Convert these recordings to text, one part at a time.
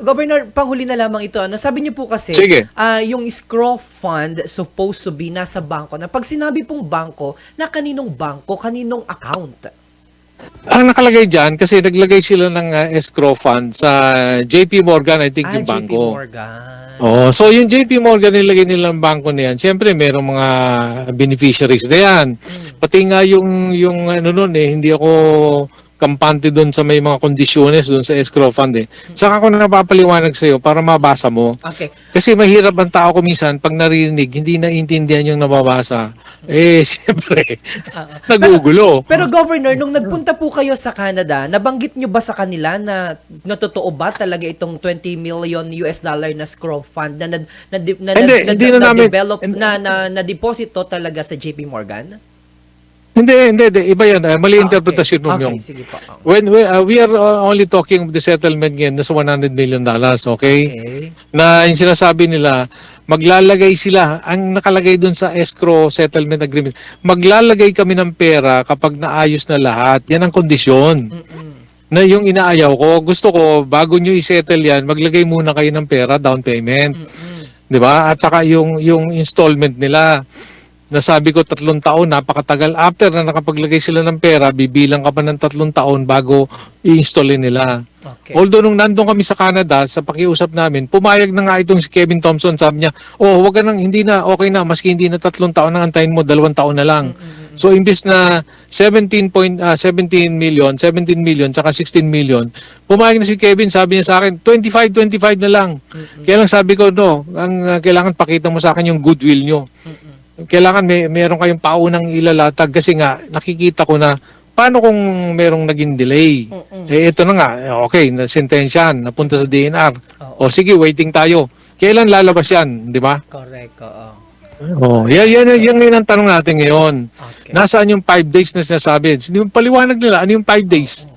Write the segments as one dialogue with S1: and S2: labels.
S1: Governor, panghuli na lamang ito. Ano, sabi niyo po kasi,
S2: Sige.
S1: ah, yung escrow fund supposed to be nasa bangko. Na pag sinabi pong bangko, na kaninong bangko, kaninong account?
S2: Ang nakalagay dyan, kasi naglagay sila ng uh, escrow fund sa JP Morgan, I think
S1: Ah,
S2: yung
S1: JP
S2: bangko.
S1: Morgan.
S2: Oh, so yung JP Morgan nilagay nilang bangko na yan, siyempre merong mga beneficiaries na yan. Pati nga yung, yung ano nun eh, hindi ako kampante doon sa may mga kondisyones doon sa escrow fund eh. Saka ako na napapaliwanag sa'yo para mabasa mo.
S1: Okay.
S2: Kasi mahirap ang tao ko minsan pag narinig, hindi naiintindihan yung nababasa. Eh, siyempre, nagugulo.
S1: Pero Governor, nung nagpunta po kayo sa Canada, nabanggit nyo ba sa kanila na natotoo ba talaga itong 20 million US dollar na scroll fund na na na, na,
S2: Hindi,
S1: na,
S2: hindi na namin-
S1: develop
S2: hindi-
S1: na na, na deposito talaga sa JP Morgan?
S2: Hindi, hindi, hindi. Iba yan. Ah, mali
S1: Ah,
S2: interpretasyon mo
S1: okay.
S2: yung.
S1: Okay, sige po. Ah,
S2: When we, uh, we are uh, only talking of the settlement ngayon na sa 100 million dollars, okay?
S1: Okay.
S2: Na yung sinasabi nila, maglalagay sila, ang nakalagay dun sa escrow settlement agreement, maglalagay kami ng pera kapag naayos na lahat. Yan ang kondisyon. Na yung inaayaw ko, gusto ko, bago nyo i-settle yan, maglagay muna kayo ng pera, down payment. 'Di ba? At saka yung, yung installment nila, nasabi ko tatlong taon, napakatagal. After na nakapaglagay sila ng pera, bibilang ka pa ng tatlong taon bago i-installin nila.
S1: Okay.
S2: Although nung nandun kami sa Canada, sa pakiusap namin, pumayag na nga itong si Kevin Thompson, sabi niya, oh, wag ka nang, hindi na, okay na, maski hindi na tatlong taon ang antayin mo, dalawang taon na lang. So, imbis na 17, point, ah, 17 million, 17 million, tsaka 16 million, pumayag na si Kevin, sabi niya sa akin, 25, 25 na lang. Kaya lang sabi ko, no, ang ah, kailangan pakita mo sa akin yung goodwill nyo. Kailangan may meron kayong paunang ilalatag kasi nga nakikita ko na paano kung merong naging delay. Eh ito na nga, okay, na sentensyahan, napunta sa DNR. O sige, waiting tayo. Kailan lalabas yan, di ba?
S1: Correct. Oo.
S2: Oh, yan, yan, yan, yan ang tanong natin ngayon.
S1: Okay.
S2: Nasaan yung 5 days na sinasabi? Hindi mo paliwanag nila, ano yung 5 days?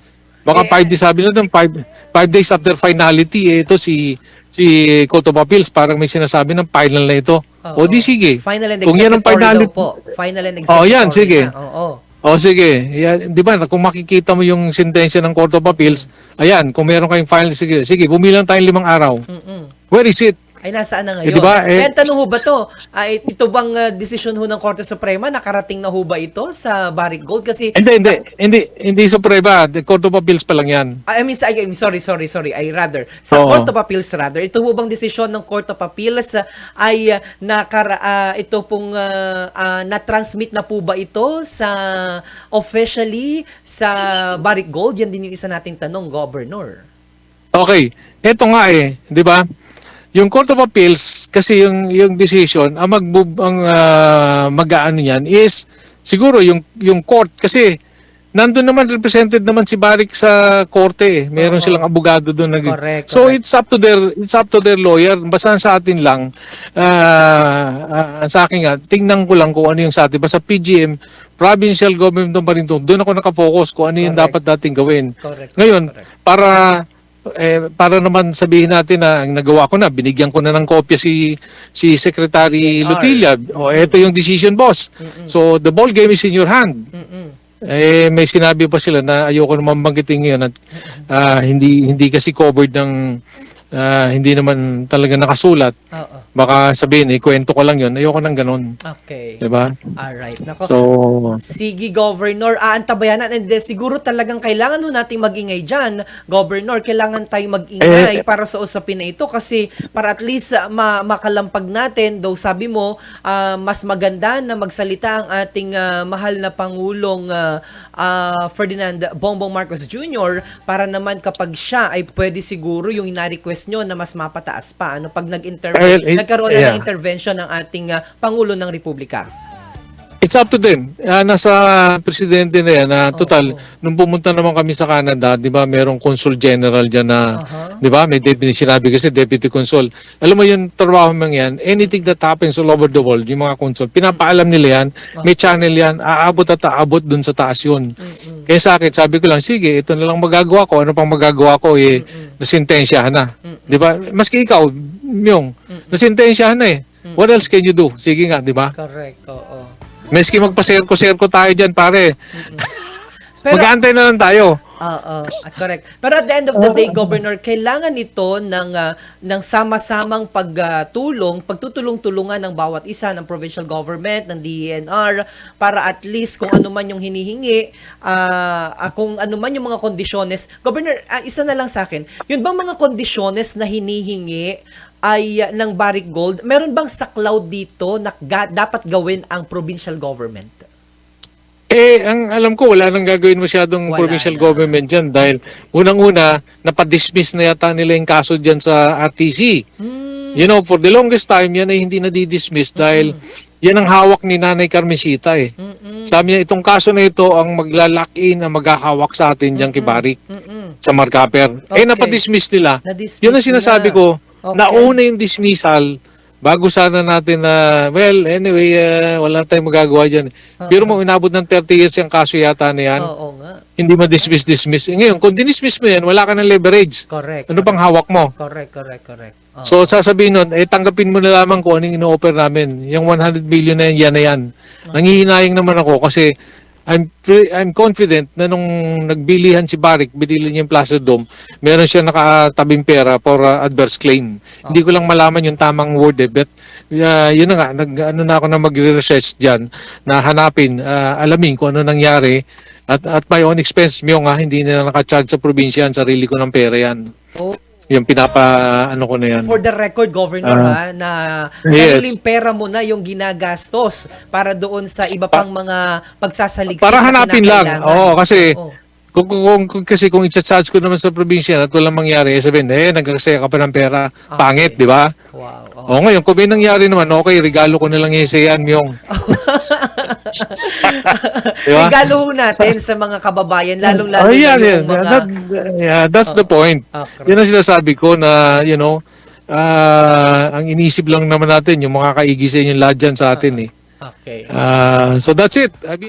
S2: Baka 5 days, sabi nila, 5 days after finality, eh, ito si si Court of Appeals, parang may sinasabi ng final na ito. O di sige.
S1: Final and
S2: Kung yan ang
S1: daw po. Final and
S2: Oh,
S1: executory
S2: yan, sige.
S1: Oo.
S2: O sige, yan, di ba, kung makikita mo yung sentensya ng Court of Appeals, ayan, kung meron kayong final, sige, sige bumilang tayong limang araw.
S1: Mm-mm.
S2: Where is it?
S1: Ay, nasaan na ngayon?
S2: Eh, di ba, eh-
S1: Kaya tanong ho ba to? Ay, ito bang uh, desisyon ho ng Korte Suprema? Nakarating na ho ba ito sa Barrick Gold? Kasi,
S2: Hindi, hindi, hindi, hindi sa prueba, the Court of Appeals pa lang yan.
S1: I mean, I mean, sorry, sorry, sorry. I rather, sa
S2: Oo.
S1: Court of Appeals rather, ito ho bang desisyon ng Court of Appeals uh, ay uh, nakara, uh, ito pong uh, uh, na-transmit na po ba ito sa officially sa Barrick Gold? Yan din yung isa nating tanong, Governor.
S2: Okay, eto nga eh, di ba? Yung Court of Appeals, kasi yung, yung decision, ang, mag, ang ah, mag-aano yan is, siguro yung, yung court, kasi nandun naman represented naman si Barik sa korte eh. Meron
S1: Oo.
S2: silang abogado doon. Nag-
S1: Correct,
S2: so
S1: correct.
S2: it's up to their it's up to their lawyer. Basta sa atin lang ah, ah, sa akin nga tingnan ko lang kung ano yung sa atin. Basta PGM, provincial government ng Marinto, doon ako nakafocus kung ano yung
S1: Correct.
S2: dapat nating gawin.
S1: Correct.
S2: Ngayon,
S1: correct.
S2: para eh, para naman sabihin natin na ang nagawa ko na, binigyan ko na ng kopya si si Secretary. Lutilla. O ito yung decision boss. So the ball game is in your hand.
S1: Mm-mm.
S2: Eh may sinabi pa sila na ayoko naman banggitin ngayon at ah, hindi hindi kasi covered ng ah, hindi naman talaga nakasulat.
S1: Oo.
S2: Baka sabihin, eh, kwento ko lang yun. Ayoko nang ganun.
S1: Okay.
S2: 'Di ba?
S1: Alright. Nako.
S2: So,
S1: Sige, Governor. Aantabayan natin. And then, siguro talagang kailangan ho nating mag-ingay dyan. Governor, kailangan tayong mag-ingay
S2: Eh,
S1: para sa usapin na ito kasi para at least ah, ma- makalampag natin, though sabi mo, ah, mas maganda na magsalita ang ating ah, mahal na Pangulong ah, ah, Ferdinand Bongbong Marcos Jr. para naman kapag siya ay pwede siguro yung ina-request nyo na mas mapataas pa. Ano, pag nag-intervene,
S2: eh,
S1: nagkaroon na
S2: yeah.
S1: ng intervention ng ating ah, Pangulo ng Republika.
S2: It's up to them. Ah, nasa presidente na yan. na total, nung pumunta naman kami sa Canada, di ba, merong consul general dyan na,
S1: Aha.
S2: Di ba, may deputy, sinabi kasi deputy consul. Alam mo yung trabaho mang yan, anything that happens all over the world, yung mga consul, pinapaalam nila yan, may channel yan, aabot at aabot dun sa taas yun. Kaya sa akin, sabi ko lang, sige, ito na lang magagawa ko. Ano pang magagawa ko, eh, nasintensyahan na. Di ba? Maski ikaw, Myong, nasintensyahan na eh. What else can you do? Sige nga, di ba?
S1: Correct, oo.
S2: Meski magpaserko-serko tayo dyan, pare.
S1: Pero,
S2: Mag-aantay na lang tayo.
S1: Oo, ah, correct. Pero at the end of the day, Governor, kailangan ito ng ah, ng sama-samang pagtulong, pagtutulong-tulungan ng bawat isa ng provincial government, ng DENR para at least kung ano man yung hinihingi, ah, ah, kung ano man yung mga kondisyones. Governor, ah, isa na lang sa akin. Yun bang mga kondisyones na hinihingi ay ah, ng Barrick Gold, meron bang saklaw dito na ga- dapat gawin ang provincial government?
S2: Eh, ang alam ko, wala nang gagawin masyadong
S1: Wala
S2: provincial
S1: na.
S2: government dyan dahil unang-una, napadismiss na yata nila yung kaso dyan sa RTC.
S1: Hmm.
S2: You know, for the longest time, yan ay hindi nadidismiss dahil yan ang hawak ni Nanay Carmencita eh.
S1: Mm-mm.
S2: Sabi niya, itong kaso na ito ang maglalak-in, ang maghahawak sa atin dyan kay Barik
S1: Mm-mm.
S2: sa Marcaper.
S1: Okay.
S2: Eh, napadismiss nila.
S1: Na-dismiss
S2: Yun ang sinasabi
S1: nila.
S2: ko,
S1: Okay.
S2: nauna yung dismissal bago sana natin na, well, anyway, uh, wala tayong magagawa dyan. Pero mo, inabot ng 30 years yung kaso yata na yan.
S1: Oo nga.
S2: Hindi mo dismiss-dismiss. Eh, Ngayon, kung dinismiss mo yan, wala ka ng leverage.
S1: Correct.
S2: Ano pang hawak mo?
S1: Correct, correct, correct. Oo.
S2: So, sasabihin nun, eh, tanggapin mo na lamang kung anong ino-offer namin. Yung 100 million na yan, yan na yan. Nangihinayang naman ako kasi I'm pre- I'm confident na nung nagbilihan si Barrick, binili niya yung Plaza Dome, meron siya nakatabing pera for uh, adverse claim. Hindi ko lang malaman yung tamang word eh, but uh, yun na nga, nag, ano na ako na magre-research dyan, na hanapin, uh, alamin kung ano nangyari, at at my own expense, Mio nga, hindi na nakacharge sa probinsya sarili ko ng pera yan.
S1: Oh,
S2: Yung pinapa, ano ko na yan.
S1: for the record, Governor, ha, na
S2: Yes.
S1: sariling pera mo na yung ginagastos para doon sa iba pang mga pagsasaliksik
S2: Para
S1: na
S2: hanapin lang. Oo, kasi
S1: Oo.
S2: Kung, kung, kung- kung- kasi kung i-charge ko naman sa probinsya at walang mangyari, eh, sabihin, eh, nagkasaya ka pa ng pera, pangit, di ba?
S1: Wow. oo.
S2: O ngayon, kung may nangyari naman, okay, regalo ko na lang yung sayan yung. di ba?
S1: Regalo ho natin sa mga kababayan, lalong-lalo
S2: Oh, yeah, yeah,
S1: yung mga...
S2: that, yeah, that's the point.
S1: Ah, correct.
S2: Yun ang sinasabi ko na, you know, ah, ang inisip lang naman natin, yung mga kaigi sa inyo lahat dyan sa atin eh.
S1: Okay.
S2: Ah, so that's it. I mean,